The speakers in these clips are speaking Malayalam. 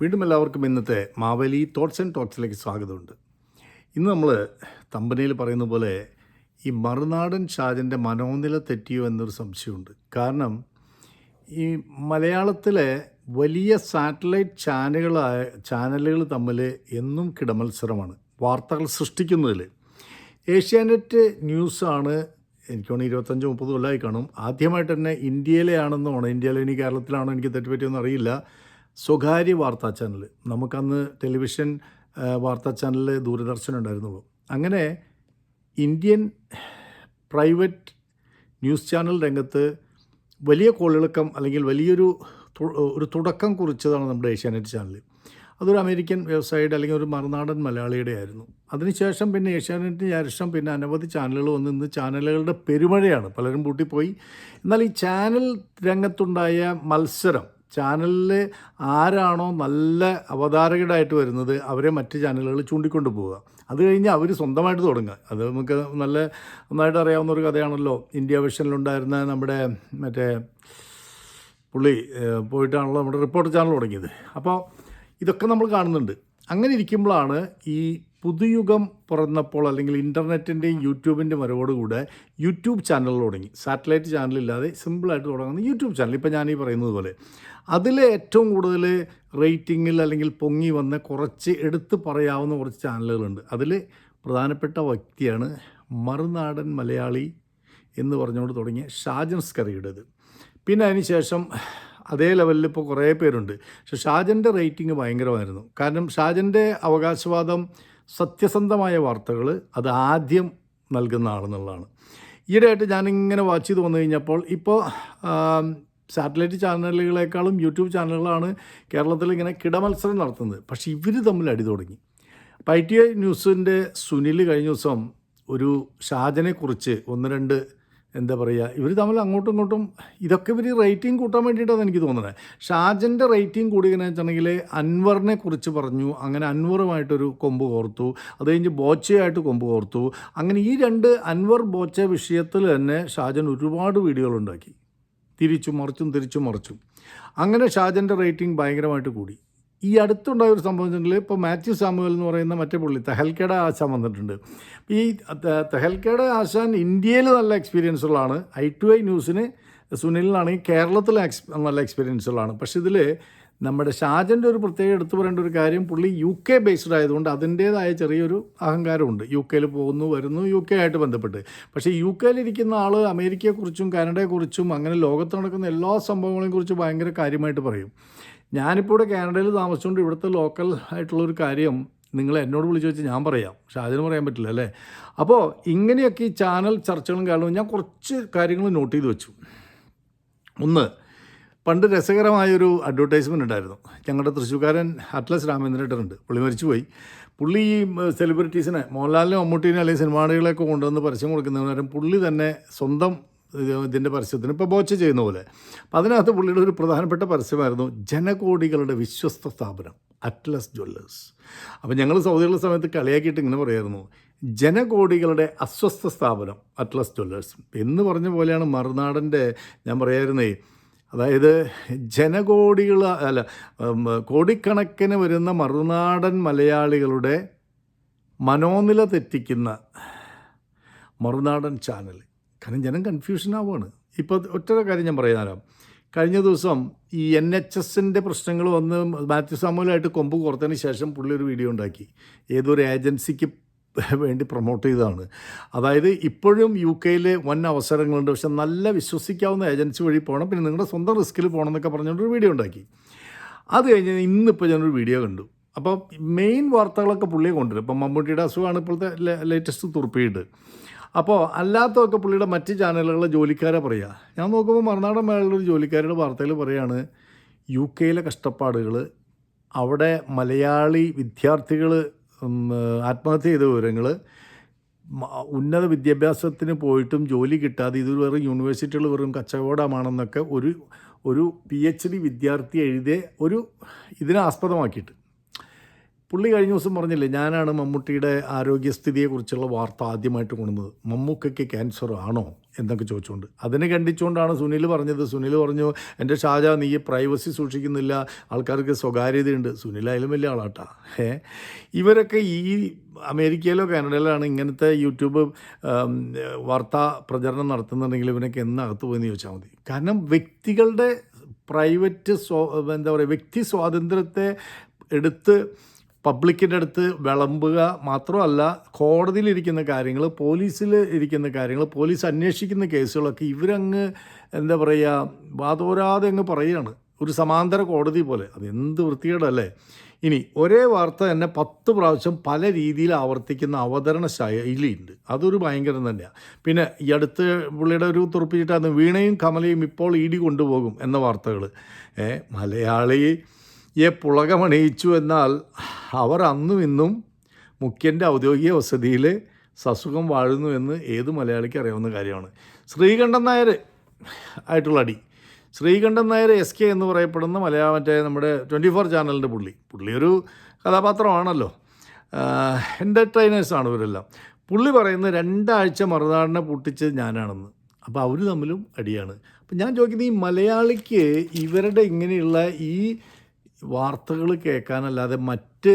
വീണ്ടും എല്ലാവർക്കും ഇന്നത്തെ മാവേലി തോട്ട്സ് ആൻഡ് ടോക്സിലേക്ക് സ്വാഗതമുണ്ട്. ഇന്ന് നമ്മൾ തമ്പനയിൽ പറയുന്ന പോലെ ഈ മറുനാടൻ ഷാജന്റെ മനോനില തെറ്റിയോ എന്നൊരു സംശയമുണ്ട്. കാരണം ഈ മലയാളത്തിലെ വലിയ സാറ്റലൈറ്റ് ചാനലുകളായ ചാനലുകൾ തമ്മിൽ എന്നും കിടമത്സരമാണ്. വാർത്തകൾ സൃഷ്ടിക്കുന്നതിൽ. ഏഷ്യാനെറ്റ് ന്യൂസാണ് എനിക്ക് തോന്നുന്നു ഇരുപത്തഞ്ച് മുപ്പത് കൊല്ലമായി കാണും. ആദ്യമായിട്ട് തന്നെ ഇന്ത്യയിലെ ആണെന്നോ ഇന്ത്യയിലെ ഇനി കേരളത്തിലാണോ എനിക്ക് തെറ്റുപറ്റിയൊന്നും അറിയില്ല. സ്വകാര്യ വാർത്താ ചാനൽ. നമുക്കന്ന് ടെലിവിഷൻ വാർത്താ ചാനൽ ദൂരദർശൻ ഉണ്ടായിരുന്നുള്ളൂ. അങ്ങനെ ഇന്ത്യൻ പ്രൈവറ്റ് ന്യൂസ് ചാനൽ രംഗത്ത് വലിയ കോളിളക്കം അല്ലെങ്കിൽ വലിയൊരു ഒരു തുടക്കം കുറിച്ചതാണ് നമ്മുടെ ഏഷ്യാനെറ്റ് ചാനൽ അതൊരു അമേരിക്കൻ വ്യവസായിയുടെ അല്ലെങ്കിൽ ഒരു മറുനാടൻ മലയാളിയുടെ ആയിരുന്നു. അതിനുശേഷം പിന്നെ ഏഷ്യാനെറ്റിന് ശേഷം പിന്നെ അനവധി ചാനലുകൾ വന്ന് ഇന്ന് ചാനലുകളുടെ പെരുമഴയാണ് പലരും പൂട്ടിപ്പോയി. എന്നാൽ ഈ ചാനൽ രംഗത്തുണ്ടായ മത്സരം ചാനലിൽ ആരാണോ നല്ല അവതാരകരായിട്ട് വരുന്നത് അവരെ മറ്റ് ചാനലുകൾ ചൂണ്ടിക്കൊണ്ട് പോവുക അത് കഴിഞ്ഞ് അവർ സ്വന്തമായിട്ട് തുടങ്ങുക. അത് നമുക്ക് നല്ല നന്നായിട്ട് അറിയാവുന്ന ഒരു കഥയാണല്ലോ. ഇന്ത്യ വിഷനിലുണ്ടായിരുന്ന നമ്മുടെ മറ്റേ പുള്ളി പോയിട്ടാണല്ലോ നമ്മുടെ റിപ്പോർട്ടർ ചാനൽ തുടങ്ങിയത്. അപ്പോൾ ഇതൊക്കെ നമ്മൾ കാണുന്നുണ്ട്. അങ്ങനെ ഇരിക്കുമ്പോഴാണ് ഈ പുതുയുഗം പിറന്നപ്പോൾ അല്ലെങ്കിൽ ഇന്റർനെറ്റിന്റെയും യൂട്യൂബിന്റെ വരവോടുകൂടെ യൂട്യൂബ് ചാനൽ തുടങ്ങി. സാറ്റലൈറ്റ് ചാനലില്ലാതെ സിമ്പിളായിട്ട് തുടങ്ങുന്ന യൂട്യൂബ് ചാനൽ. ഇപ്പോൾ ഞാനീ പറയുന്നത് പോലെ അതിൽ ഏറ്റവും കൂടുതൽ റേറ്റിങ്ങിൽ അല്ലെങ്കിൽ പൊങ്ങി വന്ന കുറച്ച് എടുത്ത് പറയാവുന്ന കുറച്ച് ചാനലുകളുണ്ട്. അതിൽ പ്രധാനപ്പെട്ട വ്യക്തിയാണ് മറുനാടൻ മലയാളി എന്ന് പറഞ്ഞുകൊണ്ട് തുടങ്ങിയ ഷാജൻ സ്കറിയുടേത്. പിന്നെ അതിന് ശേഷം അതേ ലെവലിൽ ഇപ്പോൾ കുറേ പേരുണ്ട്. പക്ഷെ ഷാജന്റെ റേറ്റിംഗ് ഭയങ്കരമായിരുന്നു. കാരണം ഷാജന്റെ അവകാശവാദം സത്യസന്ധമായ വാർത്തകൾ അത് ആദ്യം നൽകുന്ന ആളെന്നുള്ളതാണ്. ഈയിടെയായിട്ട് ഞാനിങ്ങനെ വാച്ച് ചെയ്ത് വന്നു കഴിഞ്ഞപ്പോൾ ഇപ്പോൾ സാറ്റലൈറ്റ് ചാനലുകളെക്കാളും യൂട്യൂബ് ചാനലുകളാണ് കേരളത്തിൽ ഇങ്ങനെ കിടമത്സരം നടത്തുന്നത്. പക്ഷേ ഇവർ തമ്മിൽ അടി തുടങ്ങി. അപ്പോൾ ഐ ടി ഐ ന്യൂസിന്റെ സുനിൽ കഴിഞ്ഞ ദിവസം ഒരു ഷാജനെക്കുറിച്ച് ഒന്ന് രണ്ട് എന്താ പറയുക ഇവർ തമ്മിൽ അങ്ങോട്ടും ഇങ്ങോട്ടും ഇതൊക്കെ ഇവർ റേറ്റിംഗ് കൂട്ടാൻ വേണ്ടിയിട്ടാണ് എനിക്ക് തോന്നുന്നത്. ഷാജന്റെ റേറ്റിംഗ് കൂടിയെന്ന് വെച്ചിട്ടുണ്ടെങ്കിൽ അൻവറിനെ കുറിച്ച് പറഞ്ഞു അങ്ങനെ അൻവറുമായിട്ടൊരു കൊമ്പ് കോർത്തു അത് കഴിഞ്ഞ് ബോച്ചയായിട്ട് കൊമ്പ് കോർത്തു. അങ്ങനെ ഈ രണ്ട് അൻവർ ബോച്ച വിഷയത്തിൽ തന്നെ ഷാജൻ ഒരുപാട് വീഡിയോകൾ ഉണ്ടാക്കി. തിരിച്ചും മറിച്ചും തിരിച്ചും മറിച്ചും. അങ്ങനെ ഷാജന്റെ റേറ്റിംഗ് ഭയങ്കരമായിട്ട് കൂടി. ഈ അടുത്തുണ്ടായ ഒരു സംഭവം വെച്ചിട്ടുണ്ടെങ്കിൽ ഇപ്പോൾ മാത്യു സാമുവൽ എന്ന് പറയുന്ന മറ്റേ പുള്ളി തെഹൽക്കയുടെ ആശാൻ വന്നിട്ടുണ്ട്. ഈ തെഹൽക്കേടെ ആശാൻ ഇന്ത്യയിൽ നല്ല എക്സ്പീരിയൻസ് ഉള്ളതാണ്. ഐ ടു ഐ ന്യൂസിന് സുനിലിനാണെങ്കിൽ കേരളത്തിലെ എക്സ് നല്ല എക്സ്പീരിയൻസ് ഉള്ളതാണ്. പക്ഷേ ഇതിൽ നമ്മുടെ ഷാജന്റെ ഒരു പ്രത്യേകം എടുത്തു പറയേണ്ട ഒരു കാര്യം പുള്ളി യു കെ ബേസ്ഡ് ആയതുകൊണ്ട് അതിന്റേതായ ചെറിയൊരു അഹങ്കാരമുണ്ട്. യു കെയിൽ പോകുന്നു വരുന്നു യു കെ ആയിട്ട് ബന്ധപ്പെട്ട്. പക്ഷേ യു കെയിലിരിക്കുന്ന ആൾ അമേരിക്കയെക്കുറിച്ചും കാനഡയെക്കുറിച്ചും അങ്ങനെ ലോകത്ത് നടക്കുന്ന എല്ലാ സംഭവങ്ങളെയും കുറിച്ച് ഭയങ്കര കാര്യമായിട്ട് പറയും. ഞാനിപ്പോൾ ഇവിടെ കാനഡയിൽ താമസിച്ചുകൊണ്ട് ഇവിടുത്തെ ലോക്കൽ ആയിട്ടുള്ള ഒരു കാര്യം നിങ്ങൾ എന്നോട് വിളിച്ചു വെച്ച് ഞാൻ പറയാം. പക്ഷെ അതിന് പറയാൻ പറ്റില്ല അല്ലേ? അപ്പോൾ ഇങ്ങനെയൊക്കെ ഈ ചാനൽ ചർച്ചകളും കാരണം ഞാൻ കുറച്ച് കാര്യങ്ങൾ നോട്ട് ചെയ്ത് വെച്ചു. ഒന്ന് പണ്ട് രസകരമായൊരു അഡ്വർടൈസ്മെന്റ് ഉണ്ടായിരുന്നു. ഞങ്ങളുടെ തൃശ്ശൂർക്കാരൻ അറ്റ്ലസ് രാമേന്ദ്രേട്ടനുണ്ട്. പുള്ളി മരിച്ചു പോയി പുള്ളി ഈ സെലിബ്രിറ്റീസിനെ മോഹൻലാലിനെ മമ്മൂട്ടീനെ അല്ലെങ്കിൽ സിനിമാടികളെയൊക്കെ കൊണ്ടുവന്ന് പരസ്യം കൊടുക്കുന്നതിന് പുള്ളി തന്നെ സ്വന്തം ഇതിന്റെ പരസ്യത്തിന് ഇപ്പോൾ ബോച്ച ചെയ്യുന്ന പോലെ. അപ്പോൾ അതിനകത്ത് പുള്ളിയുടെ ഒരു പ്രധാനപ്പെട്ട പരസ്യമായിരുന്നു ജനകോടികളുടെ വിശ്വസ്ത സ്ഥാപനം അറ്റ്ലസ് ജ്വല്ലേഴ്സ് അപ്പോൾ ഞങ്ങൾ സൗദിയുള്ള സമയത്ത് കളിയാക്കിയിട്ട് ഇങ്ങനെ പറയായിരുന്നു ജനകോടികളുടെ അസ്വസ്ഥ സ്ഥാപനം അറ്റ്ലസ് ജ്വല്ലേഴ്സ് എന്ന് പറഞ്ഞ പോലെയാണ് മറുനാടന്റെ ഞാൻ പറയായിരുന്നേ അതായത് ജനകോടികൾ അല്ല കോടിക്കണക്കിന് വരുന്ന മറുനാടൻ മലയാളികളുടെ മനോനില തെറ്റിക്കുന്ന മറുനാടൻ ചാനൽ കാരണം ജനം കൺഫ്യൂഷൻ ആവുകയാണ് ഇപ്പോൾ ഒറ്റ കാര്യം ഞാൻ പറയാനാം കഴിഞ്ഞ ദിവസം ഈ എൻ എച്ച് എസിന്റെ പ്രശ്നങ്ങൾ വന്ന് മാത്യു സാമുവലായിട്ട് കൊമ്പ് കോർത്തതിന് ശേഷം പുള്ളി ഒരു വീഡിയോ ഉണ്ടാക്കി. ഏതൊരു ഏജൻസിക്ക് വേണ്ടി പ്രൊമോട്ട് ചെയ്തതാണ്. അതായത് ഇപ്പോഴും യു കെയിൽ വൻ അവസരങ്ങളുണ്ട്. പക്ഷെ നല്ല വിശ്വസിക്കാവുന്ന ഏജൻസി വഴി പോകണം പിന്നെ നിങ്ങളുടെ സ്വന്തം റിസ്കിൽ പോകണം എന്നൊക്കെ പറഞ്ഞുകൊണ്ടൊരു വീഡിയോ ഉണ്ടാക്കി. അത് കഴിഞ്ഞ് ഇന്നിപ്പോൾ ഞാനൊരു വീഡിയോ കണ്ടു. അപ്പോൾ മെയിൻ വാർത്തകളൊക്കെ പുള്ളിയെ കൊണ്ടുവരും. ഇപ്പം മമ്മൂട്ടിയുടെ അസുഖമാണ് ഇപ്പോഴത്തെ ലേറ്റസ്റ്റ് തുറപ്പിയിട്ട് അപ്പോൾ അല്ലാത്തതൊക്കെ പുള്ളിയുടെ മറ്റ് ചാനലുകളിലെ ജോലിക്കാരെ പറയുക. ഞാൻ നോക്കുമ്പോൾ മറുനാടൻ മേളയുടെ ഒരു ജോലിക്കാരുടെ വാർത്തയിൽ പറയുകയാണ് യു കെയിലെ കഷ്ടപ്പാടുകൾ അവിടെ മലയാളി വിദ്യാർത്ഥികൾ ആത്മഹത്യ ചെയ്ത വിവരങ്ങൾ ഉന്നത വിദ്യാഭ്യാസത്തിന് പോയിട്ടും ജോലി കിട്ടാതെ ഇത് വെറും യൂണിവേഴ്സിറ്റികൾ വെറും കച്ചവടമാണെന്നൊക്കെ ഒരു ഒരു പി എച്ച് ഡി വിദ്യാർത്ഥി എഴുതിയ ഒരു ഇതിനെ ആസ്പദമാക്കിയിട്ട്. പുള്ളി കഴിഞ്ഞ ദിവസം പറഞ്ഞില്ലേ ഞാനാണ് മമ്മൂട്ടിയുടെ ആരോഗ്യസ്ഥിതിയെക്കുറിച്ചുള്ള വാർത്ത ആദ്യമായിട്ട് കൊണ്ടുവന്നത്. മമ്മൂക്കയ്ക്ക് ക്യാൻസർ ആണോ എന്നൊക്കെ ചോദിച്ചുകൊണ്ട്. അതിനെ കണ്ടിച്ചുകൊണ്ടാണ് സുനിൽ പറഞ്ഞത്. സുനിൽ പറഞ്ഞു എന്റെ ഷാജ നീ പ്രൈവസി സൂക്ഷിക്കുന്നില്ല. ആൾക്കാർക്ക് സ്വകാര്യതയുണ്ട്. സുനിൽ അതിലും വലിയ ആളാട്ടാ. ഏ ഇവരൊക്കെ ഈ അമേരിക്കയിലോ കാനഡയിലാണ് ഇങ്ങനത്തെ യൂട്യൂബ് വാർത്താ പ്രചരണം നടത്തുന്നുണ്ടെങ്കിൽ ഇവനൊക്കെ എന്നകത്ത് പോയെന്ന് ചോദിച്ചാൽ മതി. കാരണം വ്യക്തികളുടെ പ്രൈവറ്റ് സ്വ എന്താ പറയുക വ്യക്തി സ്വാതന്ത്ര്യത്തെ എടുത്ത് പബ്ലിക്കിന്റെ അടുത്ത് വിളമ്പുക മാത്രമല്ല കോടതിയിലിരിക്കുന്ന കാര്യങ്ങൾ പോലീസിൽ ഇരിക്കുന്ന കാര്യങ്ങൾ പോലീസ് അന്വേഷിക്കുന്ന കേസുകളൊക്കെ ഇവരങ്ങ് എന്താ പറയുക വാതോരാതെ അങ്ങ് പറയുകയാണ്. ഒരു സമാന്തര കോടതി പോലെ. അത് എന്ത് വൃത്തികേടല്ലേ ഇനി ഒരേ വാർത്ത തന്നെ പത്ത് പ്രാവശ്യം പല രീതിയിൽ ആവർത്തിക്കുന്ന അവതരണ ശൈലിയുണ്ട്. അതൊരു ഭയങ്കരം തന്നെയാണ് പിന്നെ ഈ അടുത്ത് പുള്ളിയുടെ ഒരു തുറപ്പിച്ചിട്ടാണ് വീണയും കമലയും ഇപ്പോൾ ഇടി കൊണ്ടുപോകും എന്ന വാർത്തകൾ ഏ മലയാളിയെ പുളകമണിയിച്ചു എന്നാൽ അവർ അന്നും ഇന്നും മുഖ്യന്റെ ഔദ്യോഗിക വസതിയിൽ സസുഖം വാഴുന്നു എന്ന് ഏത് മലയാളിക്ക് അറിയാവുന്ന കാര്യമാണ്. ശ്രീകണ്ഠൻ നായർ ആയിട്ടുള്ള അടി. ശ്രീകണ്ഠൻ നായർ എസ് കെ എന്ന് പറയപ്പെടുന്ന മലയാള മറ്റേ നമ്മുടെ ട്വന്റി ഫോർ ചാനലിന്റെ പുള്ളി. പുള്ളി ഒരു കഥാപാത്രമാണല്ലോ. എന്റർടൈനേഴ്സാണ് ഇവരെല്ലാം. പുള്ളി പറയുന്നത് രണ്ടാഴ്ച മറുനാടിനെ പൊട്ടിച്ചത് ഞാനാണെന്ന്. അപ്പോൾ അവർ തമ്മിലും അടിയാണ്. അപ്പം ഞാൻ ചോദിക്കുന്നത് ഈ മലയാളിക്ക് ഇവരുടെ ഇങ്ങനെയുള്ള ഈ വാർത്തകൾ കേൾക്കാനല്ലാതെ മറ്റ്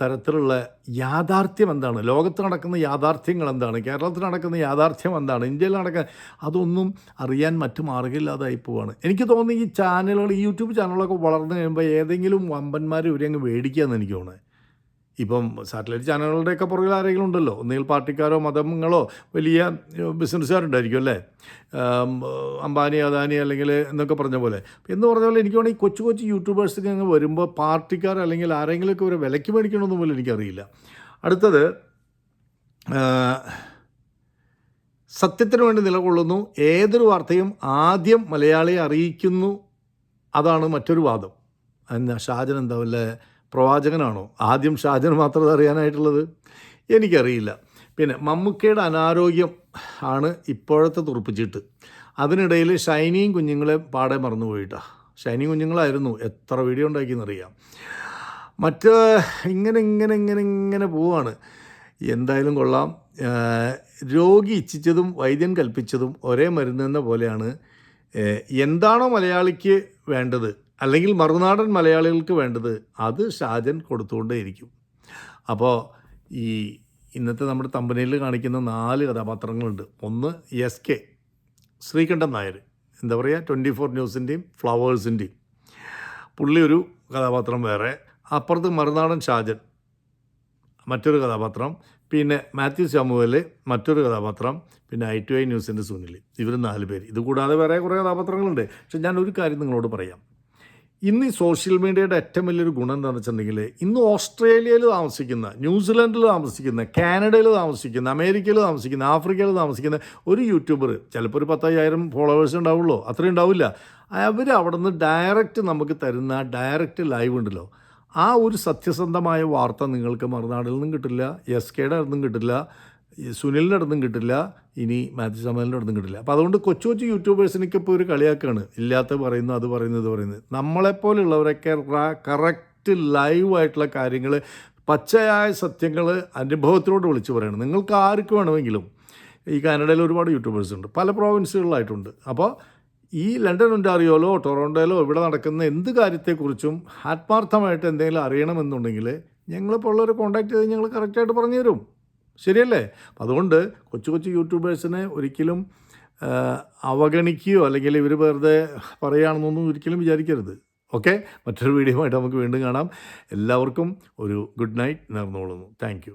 തരത്തിലുള്ള യാഥാർത്ഥ്യം എന്താണ്? ലോകത്ത് നടക്കുന്ന യാഥാർത്ഥ്യങ്ങൾ എന്താണ്? കേരളത്തിൽ നടക്കുന്ന യാഥാർത്ഥ്യം എന്താണ്? ഇന്ത്യയിൽ നടക്കുന്ന അതൊന്നും അറിയാൻ മറ്റു മാർഗമില്ലാതായി പോവാണ്. എനിക്ക് തോന്നുന്നു ഈ ചാനലുകൾ യൂട്യൂബ് ചാനലുകളൊക്കെ വളർന്നു കഴിയുമ്പോൾ ഏതെങ്കിലും വമ്പന്മാർ ഇവരെ അങ്ങ് മേടിക്കുകയെന്ന് എനിക്ക് തോന്നുന്നത് ഇപ്പം സാറ്റലൈറ്റ് ചാനലുകളുടെയൊക്കെ പുറകിൽ ആരെങ്കിലും ഉണ്ടല്ലോ ഒന്നുകിൽ പാർട്ടിക്കാരോ മതങ്ങളോ വലിയ ബിസിനസ്സുകാരുണ്ടായിരിക്കും അല്ലേ? അംബാനി അദാനി അല്ലെങ്കിൽ എന്നൊക്കെ പറഞ്ഞ പോലെ. എന്ന് പറഞ്ഞ പോലെ എനിക്ക് വേണമെങ്കിൽ കൊച്ചു കൊച്ചു യൂട്യൂബേഴ്സൊക്കെ അങ്ങ് വരുമ്പോൾ പാർട്ടിക്കാർ അല്ലെങ്കിൽ ആരെങ്കിലുമൊക്കെ ഒരു വിലയ്ക്ക് മേടിക്കണമെന്ന് പോലും എനിക്കറിയില്ല. അടുത്തത് സത്യത്തിന് വേണ്ടി നിലകൊള്ളുന്നു. ഏതൊരു വാർത്തയും ആദ്യം മലയാളിയെ അറിയിക്കുന്നു. അതാണ് മറ്റൊരു വാദം. ഷാജൻ എന്താ വല്ല പ്രവാചകനാണോ? ആദ്യം ഷാജൻ മാത്രം അറിയാനായിട്ടുള്ളത്? എനിക്കറിയില്ല. പിന്നെ മമ്മൂക്കയുടെ അനാരോഗ്യം ആണ് ഇപ്പോഴത്തെ തുറപ്പിച്ചിട്ട്. അതിനിടയിൽ ഷൈനിയും കുഞ്ഞുങ്ങളെ പാടെ മറന്നുപോയിട്ടാ. ഷൈനി കുഞ്ഞുങ്ങളായിരുന്നു. എത്ര വീഡിയോ ഉണ്ടാക്കിയെന്നറിയാം. മറ്റ് ഇങ്ങനെ ഇങ്ങനെ ഇങ്ങനെ ഇങ്ങനെ പോവാണ്. എന്തായാലും കൊള്ളാം. രോഗി ഇച്ഛിച്ചതും വൈദ്യൻ കൽപ്പിച്ചതും ഒരേ മരുന്നെന്ന പോലെയാണ്. എന്താണോ മലയാളിക്ക് വേണ്ടത്. അല്ലെങ്കിൽ മറുനാടൻ മലയാളികൾക്ക് വേണ്ടത് അത് ഷാജൻ കൊടുത്തുകൊണ്ടേയിരിക്കും. അപ്പോൾ ഈ ഇന്നത്തെ നമ്മുടെ തമ്പനയിൽ കാണിക്കുന്ന നാല് കഥാപാത്രങ്ങളുണ്ട്. ഒന്ന് എസ് കെ ശ്രീകണ്ഠൻ നായർ. എന്താ പറയുക ട്വന്റി ഫോർ ന്യൂസിന്റെയും ഫ്ലവേഴ്സിന്റെയും പുള്ളി ഒരു കഥാപാത്രം വേറെ. അപ്പുറത്ത് മറുനാടൻ ഷാജൻ മറ്റൊരു കഥാപാത്രം. പിന്നെ മാത്യു സാമുവൽ മറ്റൊരു കഥാപാത്രം. പിന്നെ ഐ ടു ഐ ന്യൂസിന്റെ സുനിൽ ഇവർ നാല് പേര്. ഇതുകൂടാതെ വേറെ കുറേ കഥാപാത്രങ്ങളുണ്ട്. പക്ഷെ ഞാൻ ഒരു കാര്യം നിങ്ങളോട് പറയാം. ഇന്ന് ഈ സോഷ്യൽ മീഡിയയുടെ ഏറ്റവും വലിയൊരു ഗുണം എന്താണെന്ന് വെച്ചിട്ടുണ്ടെങ്കിൽ ഇന്ന് ഓസ്ട്രേലിയയിൽ താമസിക്കുന്ന ന്യൂസിലൻഡിൽ താമസിക്കുന്ന കാനഡയിൽ താമസിക്കുന്ന അമേരിക്കയിൽ താമസിക്കുന്ന ആഫ്രിക്കയിൽ താമസിക്കുന്ന ഒരു യൂട്യൂബർ ചിലപ്പോൾ ഒരു പത്തയ്യായിരം ഫോളോവേഴ്സ് ഉണ്ടാവുള്ളൂ അത്രയും ഉണ്ടാവില്ല. അവർ അവിടെ നിന്ന് ഡയറക്റ്റ് നമുക്ക് തരുന്ന ഡയറക്റ്റ് ലൈവ് ഉണ്ടല്ലോ. ആ ഒരു സത്യസന്ധമായ വാർത്ത നിങ്ങൾക്ക് മറുനാടിൽ നിന്നും കിട്ടില്ല എസ് കെയുടെ അടുത്തും കിട്ടില്ല സുനിലിന്റെ അടുത്തും കിട്ടില്ല ഇനി മാത്യു സമലിന്റെ അടുത്തും കിട്ടില്ല. അപ്പോൾ അതുകൊണ്ട് കൊച്ചു കൊച്ചു യൂട്യൂബേഴ്സിനൊക്കെ ഇപ്പോൾ ഒരു കളിയാക്കാണ്. ഇല്ലാത്ത പറയുന്നു അത് പറയുന്നു ഇത് പറയുന്നത് നമ്മളെപ്പോലുള്ളവരൊക്കെ കറക്റ്റ് ലൈവായിട്ടുള്ള കാര്യങ്ങൾ പച്ചയായ സത്യങ്ങൾ അനുഭവത്തിലോട്ട് വിളിച്ചു പറയണം. നിങ്ങൾക്ക് ആർക്ക് വേണമെങ്കിലും. ഈ കാനഡയിൽ ഒരുപാട് യൂട്യൂബേഴ്സ് ഉണ്ട്. പല പ്രോവിൻസുകളിലായിട്ടുണ്ട്. അപ്പോൾ ഈ ലണ്ടൻ ഒന്റാറിയോലോ ടൊറോണ്ടോയിലോ ഇവിടെ നടക്കുന്ന എന്ത് കാര്യത്തെക്കുറിച്ചും ആത്മാർത്ഥമായിട്ട് എന്തെങ്കിലും അറിയണമെന്നുണ്ടെങ്കിൽ ഞങ്ങളിപ്പോൾ ഉള്ളവരെ കോൺടാക്ട് ചെയ്ത് ഞങ്ങൾ കറക്റ്റായിട്ട് പറഞ്ഞു തരും ശരിയല്ലേ? അതുകൊണ്ട് കൊച്ചു കൊച്ചു യൂട്യൂബേഴ്സിനെ ഒരിക്കലും അവഗണിക്കുകയോ അല്ലെങ്കിൽ ഇവർ വെറുതെ പറയുകയാണെന്നൊന്നും ഒരിക്കലും വിചാരിക്കരുത്. ഓക്കെ? മറ്റൊരു വീഡിയോ ആയിട്ട് നമുക്ക് വീണ്ടും കാണാം. എല്ലാവർക്കും ഒരു ഗുഡ് നൈറ്റ് നേർന്നുകൊള്ളുന്നു. താങ്ക്